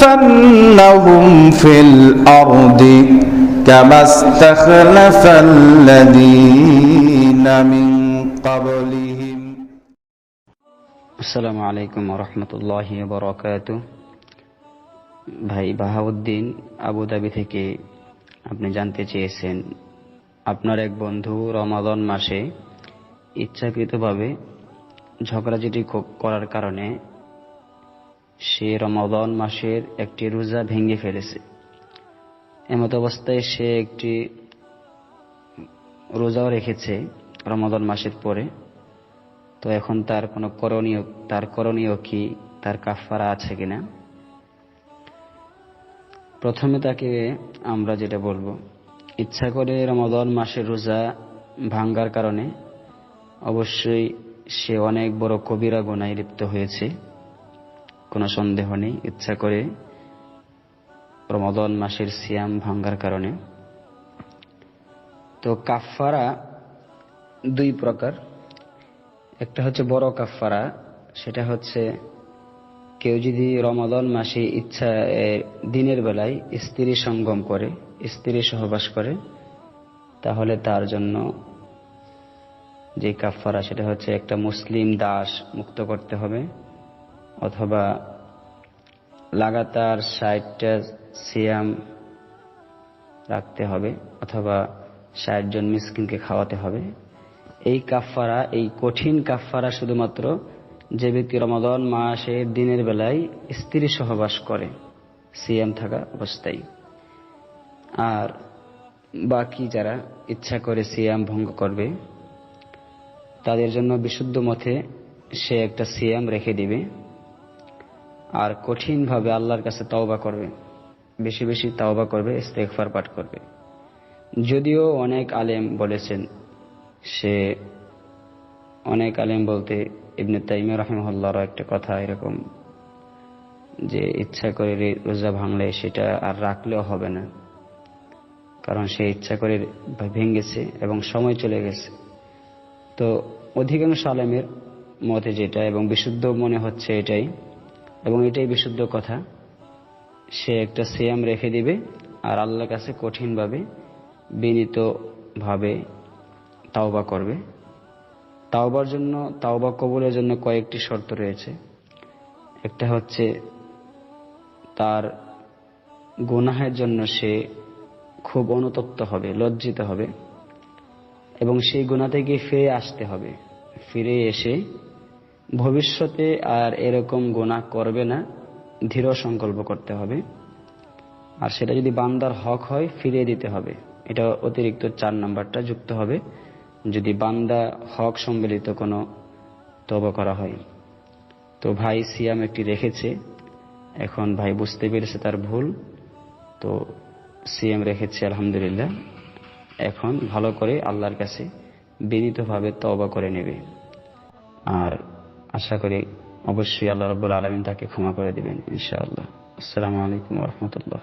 ليستخلفنهم في الأرض كما استخلف الذين من قبلهم আসসালামু আলাইকুম রহমতুল্লাহ বরকাত ভাই বাহাউদ্দিন আবুধাবি থেকে আপনি জানতে চেয়েছেন আপনার এক বন্ধু রমাদন মাসে ইচ্ছাকৃতভাবে ঝগড়াঝাটি ক- করার কারণে সে রমাদন মাসের একটি রোজা ভেঙে ফেলেছে। এমত অবস্থায় সে একটি রোজাও রেখেছে রমাদন মাসের পরে। তো এখন তার কোনো করণীয়, তার করণীয় কি, তার কাফারা আছে কিনা? প্রথমে তাকে আমরা যেটা বলব, ইচ্ছা করে রমাদন মাসের রোজা ভাঙ্গার কারণে অবশ্যই সে অনেক বড় কবিরা গোনায় লিপ্ত হয়েছে। কোনো সন্দেহ নেই। ইচ্ছা করে রমাদন মাসের সিয়াম ভাঙ্গার কারণে। তো কাফারা দুই প্রকার। একটা হচ্ছে বড় কাফারা সেটা হচ্ছে কেউ যদি রমাদন মাসে ইচ্ছা দিনের বেলায় স্ত্রী সঙ্গম করে, স্ত্রী সহবাস করে, তাহলে তার জন্য যে কাফারা সেটা হচ্ছে একটা মুসলিম দাস মুক্ত করতে হবে। অথবা লাগাতার ষাটটা সিয়াম রাখতে হবে, অথবা ষাট জন মিসকিনকে খাওয়াতে হবে। এই কাফারা এই কঠিন কাফারা শুধুমাত্র যে ব্যক্তি রমাদন মাসে দিনের বেলায় স্ত্রী সহবাস করে, সিয়াম থাকা অবস্থায়। আর বাকি যারা ইচ্ছা করে সিয়াম ভঙ্গ করবে, তাদের জন্য বিশুদ্ধ মতে সে একটা সিয়াম রেখে দিবে। আর কঠিনভাবে আল্লাহর কাছে তওবা করবে, বেশি বেশি তাওবা করবে, ইস্তেগফার পাঠ করবে। যদিও অনেক আলেম বলেছেন, সে অনেক আলেম বলতে ইবনে তাইমিয়া রহমহল্লারও একটা কথা এরকম, যে ইচ্ছা করে রোজা ভাঙলে সেটা আর রাখলেও হবে না। কারণ সে ইচ্ছা করে ভেঙেছে এবং সময় চলে গেছে। তো অধিকাংশ আলেমের মতে যেটা এবং বিশুদ্ধ মনে হচ্ছে এটাই এবং এটাই বিশুদ্ধ কথা। সে একটা সিয়াম রেখে দিবে আর আল্লাহর কাছে কঠিনভাবে বিনীতভাবে তাওবা করবে। তাওবার জন্য, তাওবা কবুলের জন্য কয়েকটি শর্ত রয়েছে। একটা হচ্ছে তার গুনাহের জন্য সে খুব অনুতপ্ত হবে, লজ্জিত হবে এবং সেই গুণা থেকে ফিরে আসতে হবে। ফিরে এসে ভবিষ্যতে আর এরকম গোনা করবে না, দৃঢ় সংকল্প করতে হবে। আর সেটা যদি বান্দার হক হয়, ফিরিয়ে দিতে হবে। এটা অতিরিক্ত চার নাম্বারটা যুক্ত হবে। যদি বান্দা হক সম্মিলিত কোনো তবা করা হয়। তো ভাই সিয়াম একটি রেখেছে। এখন ভাই বুঝতে পেরেছে তার ভুল। তো সিএম রেখেছে, আলহামদুলিল্লাহ। এখন ভালো করে আল্লাহর কাছে বিনীতভাবে তবা করে নেবে। আর আশা করি অবশ্যই আল্লাহ রবুল আলমিন তাকে ক্ষমা করে দেবেন ইনশাআল্লাহ। আসসালামু আলাইকুম রহমতুল্লাহ